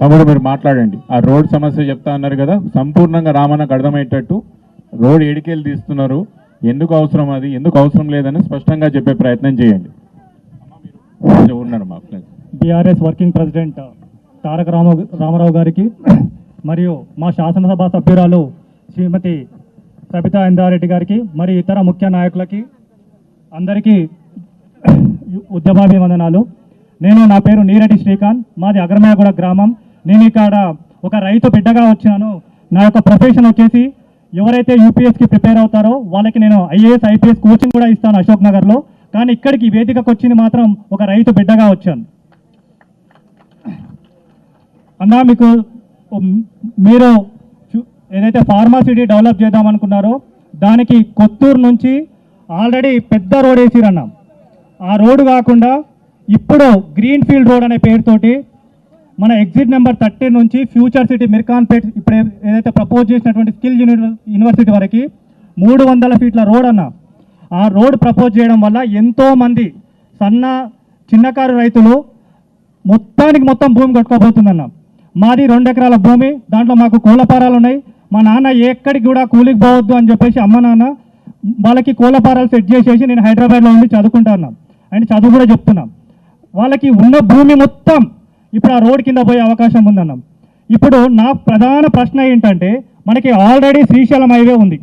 తమ్ముడు మీరు మాట్లాడండి. ఆ రోడ్ సమస్య చెప్తా అన్నారు కదా సంపూర్ణంగా రామన్నకు అర్థమయ్యేటట్టు రోడ్ ఎడికేలు తీస్తున్నారు. ఎందుకు అవసరం అది? ఎందుకు అవసరం లేదని స్పష్టంగా చెప్పే ప్రయత్నం చేయండి. ఉన్నారు BRS working president Taraka Rama Ramarao గారికి మరియు మా శాసనసభ సభ్యురాలు శ్రీమతి సబితా ఇందారెడ్డి గారికి మరి ఇతర ముఖ్య నాయకులకి అందరికీ ఉద్యమాభివందనాలు. నేను నా పేరు నీరటి శ్రీకాంత్ మాది అగ్రమయగూడ గ్రామం. నేను ఇక్కడ ఒక రైతు బిడ్డగా వచ్చినాను. నా యొక్క ప్రొఫెషన్ వచ్చేసి ఎవరైతే యూపీఎస్కి ప్రిపేర్ అవుతారో వాళ్ళకి నేను ఐఏఎస్ ఐపీఎస్ కోచింగ్ కూడా ఇస్తాను అశోక్ నగర్లో. కానీ ఇక్కడికి వేదికకు వచ్చింది మాత్రం ఒక రైతు బిడ్డగా వచ్చాను. అన్నా మీకు మీరు ఏదైతే ఫార్మాసిటీ డెవలప్ చేద్దాం అనుకున్నారో దానికి కొత్తూరు నుంచి ఆల్రెడీ పెద్ద రోడ్ వేసిరన్నాం. ఆ రోడ్డు కాకుండా ఇప్పుడు గ్రీన్ ఫీల్డ్ రోడ్ అనే పేరుతోటి మన ఎగ్జిట్ నెంబర్ థర్టీన్ నుంచి ఫ్యూచర్ సిటీ మిర్కాన్పేట్ ఇప్పుడు ఏదైతే ప్రపోజ్ చేసినటువంటి స్కిల్ యూనివర్సిటీ వరకు మూడు వందల ఫీట్ల రోడ్ అన్న. ఆ రోడ్ ప్రపోజ్ చేయడం వల్ల ఎంతోమంది సన్న చిన్నకారు రైతులు మొత్తానికి మొత్తం భూమి కట్టుకోబోతుందన్న. మాది రెండు ఎకరాల భూమి దాంట్లో మాకు కోళ్ళపారాలు ఉన్నాయి. మా నాన్న ఎక్కడికి కూడా కూలికి పోవద్దు అని చెప్పేసి అమ్మ నాన్న వాళ్ళకి కోళ్ళపారాలు సెట్ చేసేసి నేను హైదరాబాద్లో ఉండి చదువుకుంటాను అండ్ చదువు కూడా చెప్తున్నాను వాళ్ళకి ఉన్న భూమి మొత్తం ఇప్పుడు ఆ రోడ్ కింద పోయే అవకాశం ఉందన్నాం. ఇప్పుడు నా ప్రధాన ప్రశ్న ఏంటంటే మనకి ఆల్రెడీ శ్రీశైలం హైవే ఉంది.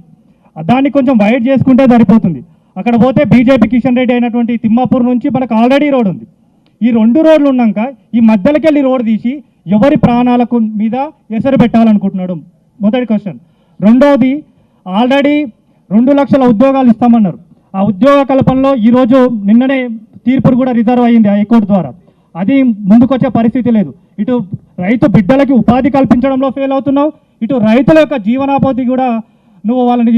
దాన్ని కొంచెం వైడ్ చేసుకుంటే సరిపోతుంది. అక్కడ పోతే బీజేపీ కిషన్ రెడ్డి అయినటువంటి తిమ్మాపూర్ నుంచి మనకు ఆల్రెడీ రోడ్ ఉంది. ఈ రెండు రోడ్లు ఉన్నాక ఈ మధ్యలోకి వెళ్ళి రోడ్ తీసి ఎవరి ప్రాణాలకు మీద ఎసరు పెట్టాలనుకుంటున్నాడు? మొదటి క్వశ్చన్ రెండవది ఆల్రెడీ రెండు లక్షల ఉద్యోగాలు ఇస్తామన్నారు. ఆ ఉద్యోగ కల్పనలో ఈరోజు నిన్ననే తీర్పులు కూడా రిజర్వ్ అయ్యింది హైకోర్టు ద్వారా. అది ముందుకొచ్చే పరిస్థితి లేదు. ఇటు రైతు బిడ్డలకి ఉపాధి కల్పించడంలో ఫెయిల్ అవుతున్నావు. ఇటు రైతుల యొక్క జీవనాపోతి కూడా నువ్వు వాళ్ళని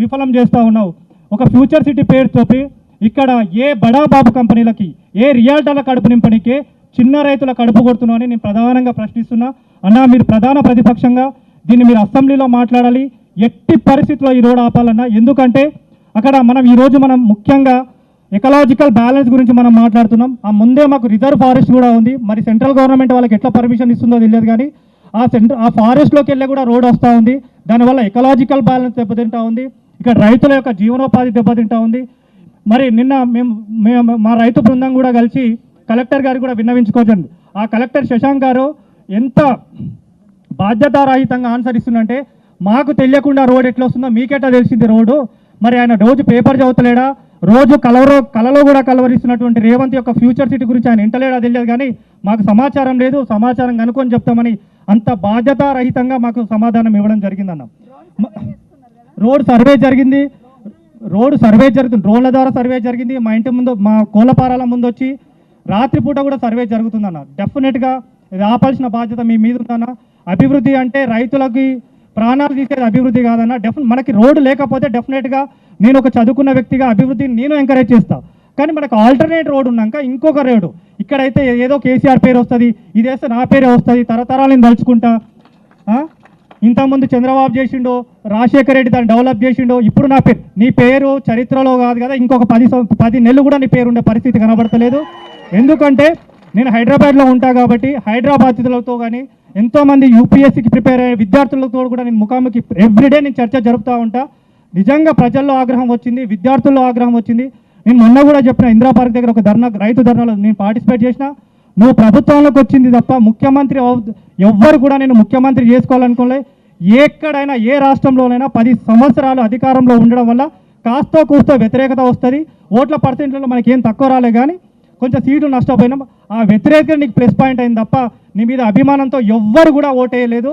విఫలం చేస్తూ ఉన్నావు. ఒక ఫ్యూచర్ సిటీ పేరుతోటి ఇక్కడ ఏ బడా బాబు కంపెనీలకి ఏ రియాల్టర్ల కడుపు నింపనికే చిన్న రైతుల కడుపు కొడుతున్నావు అని నేను ప్రధానంగా ప్రశ్నిస్తున్నా. అన్నా మీరు ప్రధాన ప్రతిపక్షంగా దీన్ని మీరు అసెంబ్లీలో మాట్లాడాలి. ఎట్టి పరిస్థితుల్లో ఈ రోడ్ ఆపాలన్నా. ఎందుకంటే అక్కడ మనం ఈరోజు మనం ముఖ్యంగా ఎకలాజికల్ బ్యాలెన్స్ గురించి మనం మాట్లాడుతున్నాం. ఆ ముందే మాకు రిజర్వ్ ఫారెస్ట్ కూడా ఉంది. మరి సెంట్రల్ గవర్నమెంట్ వాళ్ళకి ఎట్లా పర్మిషన్ ఇస్తుందో తెలియదు కానీ ఆ సెంటర్ ఆ ఫారెస్ట్లోకి వెళ్ళి కూడా రోడ్ వస్తూ ఉంది. దానివల్ల ఎకలాజికల్ బ్యాలెన్స్ దెబ్బతింటా ఉంది. ఇక్కడ రైతుల యొక్క జీవనోపాధి దెబ్బతింటా ఉంది. మరి నిన్న మేము మేము మా రైతు బృందం కూడా కలిసి కలెక్టర్ గారు కూడా విన్నవించుకోవచ్చండి. ఆ కలెక్టర్ శశాంక్ గారు ఎంత బాధ్యతారహితంగా ఆన్సర్ ఇస్తుందంటే మాకు తెలియకుండా రోడ్ ఎట్లా వస్తుందో మీకెట్లా తెలిసింది రోడ్డు? మరి ఆయన రోజు పేపర్ చదువుతలేడా? రోజు కలవరో కలలో కూడా కలవరిస్తున్నటువంటి రేవంత్ యొక్క ఫ్యూచర్ సిటీ గురించి ఆయన ఇంటలేడా తెలియదు కానీ మాకు సమాచారం లేదు సమాచారం కనుక్కొని చెప్తామని అంత బాధ్యతారహితంగా మాకు సమాధానం ఇవ్వడం జరిగిందన్న. రోడ్ సర్వే జరిగింది. రోడ్ సర్వే జరుగుతుంది. డ్రోన్ల ద్వారా సర్వే జరిగింది. మా ఇంటి ముందు మా కోళ్ళపారాల ముందు వచ్చి రాత్రిపూట కూడా సర్వే జరుగుతుందన్న. డెఫినెట్గా ఇది ఆపాల్సిన బాధ్యత మీ మీద ఉందన్న. అభివృద్ధి అంటే రైతులకి ప్రాణాలు తీసేది అభివృద్ధి కాదన్న డెఫినెట్ మనకి రోడ్డు లేకపోతే డెఫినెట్గా నేను ఒక చదువుకున్న వ్యక్తిగా అభివృద్ధిని నేను ఎంకరేజ్ చేస్తాను కానీ మనకు ఆల్టర్నేట్ రోడ్ ఉన్నాక ఇంకొక రోడ్డు ఇక్కడైతే ఏదో కేసీఆర్ పేరు వస్తుంది ఇది నా పేరే వస్తుంది తరతరాలు నేను తలుచుకుంటా. ఇంతకుముందు చంద్రబాబు చేసిండో రాజశేఖర రెడ్డి దాన్ని డెవలప్ చేసిండో ఇప్పుడు నా పేరు నీ పేరు చరిత్రలో కాదు కదా ఇంకొక పది పది నెలలు కూడా నీ పేరు ఉండే పరిస్థితి కనబడతలేదు. ఎందుకంటే నేను హైదరాబాద్లో ఉంటా కాబట్టి హైదరాబాద్లతో కానీ ఎంతోమంది యూపీఎస్సీకి ప్రిపేర్ అయ్యే విద్యార్థులతో కూడా నేను ముఖాముఖి ఎవ్రీడే నేను చర్చ జరుపుతూ ఉంటా. నిజంగా ప్రజల్లో ఆగ్రహం వచ్చింది విద్యార్థుల్లో ఆగ్రహం వచ్చింది. నేను మొన్న కూడా చెప్పిన ఇందిరా పార్క్ దగ్గర ఒక ధర్నా రైతు ధర్నాలో నేను పార్టిసిపేట్ చేసిన. నువ్వు ప్రభుత్వంలోకి వచ్చింది తప్ప ముఖ్యమంత్రి ఎవ్వరు కూడా నేను ముఖ్యమంత్రి చేసుకోవాలనుకోలే. ఎక్కడైనా ఏ రాష్ట్రంలోనైనా పది సంవత్సరాలు అధికారంలో ఉండడం వల్ల కాస్తో కూస్తో వ్యతిరేకత వస్తుంది. ఓట్ల పర్సెంట్లలో మనకి ఏం తక్కువ రాలే కానీ కొంచెం సీట్లు నష్టపోయినాం ఆ వ్యతిరేకత నీకు ప్లస్ పాయింట్ అయింది తప్ప నీ మీద అభిమానంతో ఎవ్వరు కూడా ఓటేయలేదు.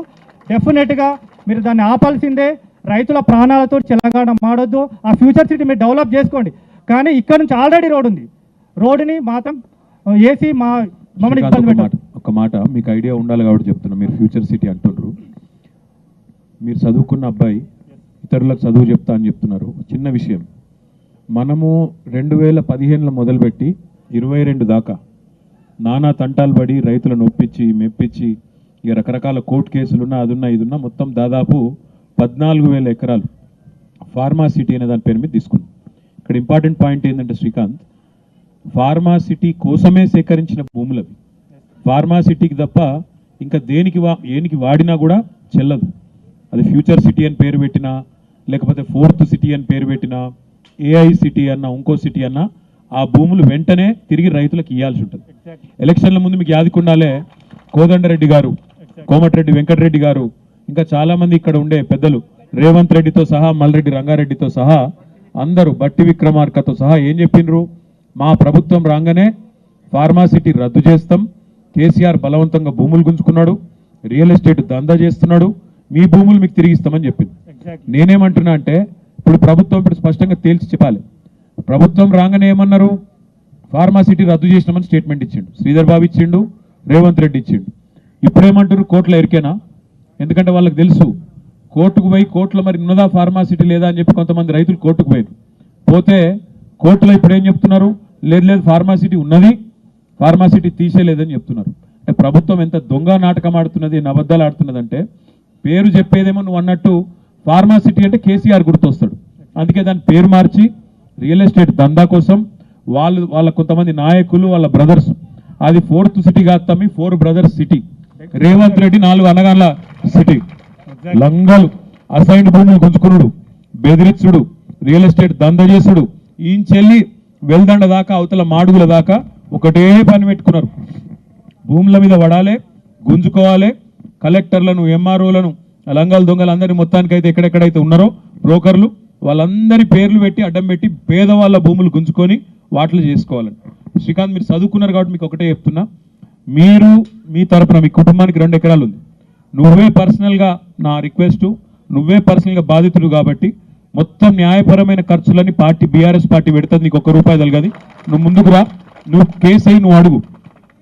డెఫినెట్గా మీరు దాన్ని ఆపాల్సిందే. రైతుల ప్రాణాలతో చెలగాడ మాడొద్దు ఆ ఫ్యూచర్ సిటీ మీరు డెవలప్ చేసుకోండి. కానీ ఇక్కడ నుంచి ఆల్రెడీ రోడ్ ఉంది. రోడ్డుని మాత్రం ఏసీ మా మమ్మల్ని ఇబ్బంది ఒక మాట పెట్టారు ఒక మాట. మీకు ఐడియా ఉండాలి కాబట్టి చెప్తున్నా. మీరు ఫ్యూచర్ సిటీ అంటుండ్రు మీరు చదువుకున్న అబ్బాయి ఇతరులకు చదువు చెప్తా అని చెప్తున్నారు. చిన్న విషయం. మనము రెండు వేల పదిహేనులో మొదలుపెట్టి ఇరవై రెండు దాకా నానా తంటాలు పడి రైతులను ఒప్పించి మెప్పించి ఇక రకరకాల కోర్టు కేసులున్నా అదున్నా ఇదున్నా మొత్తం దాదాపు పద్నాలుగు వేల ఎకరాలు ఫార్మా సిటీ అనే దాని పేరు మీద తీసుకున్నాం. ఇక్కడ ఇంపార్టెంట్ పాయింట్ ఏంటంటే శ్రీకాంత్ ఫార్మా సిటీ కోసమే సేకరించిన భూములవి. ఫార్మా సిటీకి తప్ప ఇంకా దేనికి వా ఏనికి వాడినా కూడా చెల్లదు. అది ఫ్యూచర్ సిటీ అని పేరు పెట్టినా లేకపోతే ఫోర్త్ సిటీ అని పేరు పెట్టినా ఏఐ సిటీ అన్న ఇంకో సిటీ అన్నా ఆ భూములు వెంటనే తిరిగి రైతులకు ఇవ్వాల్సి ఉంటుంది. ఎలక్షన్ల ముందు మీకు యాదికుండాలే కోదండరెడ్డి గారు కోమటిరెడ్డి వెంకటరెడ్డి గారు ఇంకా చాలా మంది ఇక్కడ ఉండే పెద్దలు రేవంత్ రెడ్డితో సహా మల్రెడ్డి రంగారెడ్డితో సహా అందరూ బట్టి విక్రమార్కతో సహా ఏం చెప్పిండ్రు మా ప్రభుత్వం రాగానే ఫార్మాసిటీ రద్దు చేస్తాం. కేసీఆర్ బలవంతంగా భూములు గుంజుకున్నాడు. రియల్ ఎస్టేట్ దందా చేస్తున్నాడు. మీ భూములు మీకు తిరిగి ఇస్తామని చెప్పింది. నేనేమంటున్నా అంటే ఇప్పుడు ప్రభుత్వం ఇప్పుడు స్పష్టంగా తేల్చి చెప్పాలి. ప్రభుత్వం రాగానే ఏమన్నారు? ఫార్మాసిటీ రద్దు చేసినామని స్టేట్మెంట్ ఇచ్చిండు. శ్రీధర్ బాబు ఇచ్చిండు రేవంత్ రెడ్డి ఇచ్చిండు. ఇప్పుడేమంటారు కోట్ల ఎరికేనా ఎందుకంటే వాళ్ళకి తెలుసు కోర్టుకు పోయి కోర్టులో మరి ఉన్నదా ఫార్మాసిటీ లేదా అని చెప్పి కొంతమంది రైతులు కోర్టుకు పోయారు పోతే కోర్టులో ఇప్పుడు ఏం చెప్తున్నారు? లేదు లేదు ఫార్మాసిటీ ఉన్నది ఫార్మాసిటీ తీసేయలేదని చెప్తున్నారు. అంటే ప్రభుత్వం ఎంత దొంగ నాటకం ఆడుతున్నది ఎన్ని అబద్ధాలు ఆడుతున్నదంటే పేరు చెప్పేదేమో నువ్వు అన్నట్టు ఫార్మాసిటీ అంటే కేసీఆర్ గుర్తొస్తాడు. అందుకే దాని పేరు మార్చి రియల్ ఎస్టేట్ దందా కోసం వాళ్ళు వాళ్ళ కొంతమంది నాయకులు వాళ్ళ బ్రదర్స్. అది ఫోర్త్ సిటీ కాదు తమ్మి four brothers city. Revanth Reddy నాలుగు అనగాల సిటీ. లంగలు అసైన్ భూములు గుంజుకునుడు బెదిరించుడు రియల్ ఎస్టేట్ దంద చేసుడు. ఈయన చెల్లి వెల్దండ దాకా అవతల మాడుగుల దాకా ఒకటే పని పెట్టుకున్నారు. భూముల మీద పడాలి గుంజుకోవాలి కలెక్టర్లను ఎంఆర్ఓలను లంగాలు దొంగలు అందరి మొత్తానికైతే ఎక్కడెక్కడైతే ఉన్నారో బ్రోకర్లు వాళ్ళందరి పేర్లు పెట్టి అడ్డం పెట్టి పేదవాళ్ళ భూములు గుంజుకొని వాటిలో చేసుకోవాలని శ్రీకాంత్ మీరు చదువుకున్నారు కాబట్టి మీకు ఒకటే చెప్తున్నా. మీరు మీ తరపున మీ కుటుంబానికి రెండు ఎకరాలు ఉంది. నువ్వే పర్సనల్గా నా రిక్వెస్ట్ నువ్వే పర్సనల్గా బాధితుడు కాబట్టి మొత్తం న్యాయపరమైన ఖర్చులని పార్టీ బీఆర్ఎస్ పార్టీ పెడుతుంది నీకు ఒక్క రూపాయి తలగది. నువ్వు ముందుకు రా నువ్వు కేసు అయి నువ్వు అడుగు.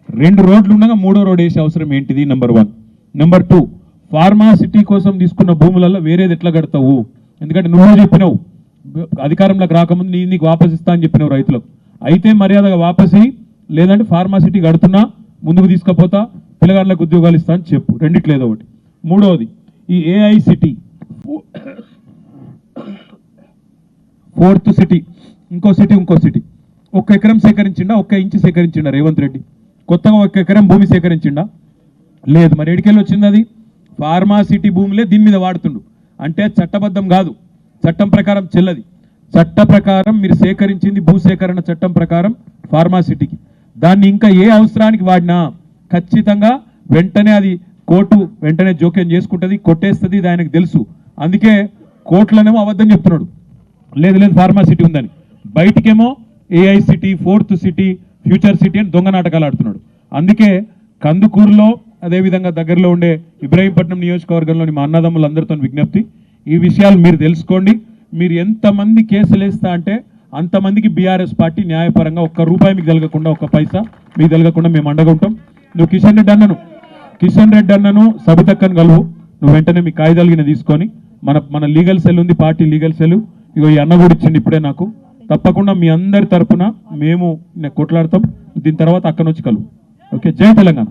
రెండు రోడ్లు ఉండగా మూడో రోడ్ వేసే అవసరం ఏంటిది? Number one number two pharma city కోసం తీసుకున్న భూములలో వేరేది ఎట్లా కడతావు? ఎందుకంటే నువ్వు చెప్పినావు. అధికారంలోకి రాకముందు నీ నీకు వాపస్ ఇస్తా అని చెప్పినావు రైతులకు. అయితే మర్యాదగా వాపసి లేదంటే ఫార్మాసిటీ కడుతున్నా ముందుకు తీసుకపోతా పిల్లగాళ్ళకు ఉద్యోగాలు ఇస్తా అని చెప్పు. రెండిట్లేదో ఒకటి. మూడవది ఈ ఏఐసిటీ ఫోర్త్ సిటీ ఇంకో సిటీ ఇంకో సిటీ ఒక్క ఎకరం సేకరించిండా ఒక్క ఇంచు సేకరించిండా రేవంత్ రెడ్డి? కొత్తగా ఒక ఎకరం భూమి సేకరించిండా? లేదు. మరి ఎడికెళ్ళి వచ్చింది అది? ఫార్మా సిటీ భూమిలే దీని మీద వాడుతుండు. అంటే చట్టబద్ధం కాదు. చట్టం ప్రకారం చెల్లది. చట్ట ప్రకారం మీరు సేకరించింది భూ సేకరణ చట్టం ప్రకారం ఫార్మా సిటీకి దాన్ని ఇంకా ఏ అవసరానికి వాడినా ఖచ్చితంగా వెంటనే అది కోర్టు వెంటనే జోక్యం చేసుకుంటుంది కొట్టేస్తుంది ఇది ఆయనకు తెలుసు. అందుకే కోర్టులనేమో అబద్ధం చెప్తున్నాడు. లేదు లేదు ఫార్మా సిటీ ఉందని. బయటికేమో AI city fourth city future city అని దొంగ నాటకాలు ఆడుతున్నాడు. అందుకే కందుకూరులో అదేవిధంగా దగ్గరలో ఉండే ఇబ్రాహీంపట్నం నియోజకవర్గంలోని మా అన్నదమ్ములందరితో విజ్ఞప్తి. ఈ విషయాలు మీరు తెలుసుకోండి. మీరు ఎంతమంది కేసులు వేస్తా అంటే అంతమందికి బీఆర్ఎస్ పార్టీ న్యాయపరంగా ఒక్క రూపాయి మీకు కలగకుండా ఒక్క పైసా మీకు కలగకుండా మేము అండగా ఉంటాం. నువ్వు కిషన్ రెడ్డి అన్నను కిషన్ రెడ్డి అన్నను సబితక్కను కలువు. నువ్వు వెంటనే మీ కాగితాలుగిన తీసుకొని మన మన లీగల్ సెల్ ఉంది పార్టీ లీగల్ సెల్. ఇగో ఈ అన్న కూడా ఇచ్చింది ఇప్పుడే నాకు. తప్పకుండా మీ అందరి తరఫున మేము కొట్లాడతాం. దీని తర్వాత అక్కడి నుంచి కలువు. ఓకే? జై తెలంగాణ.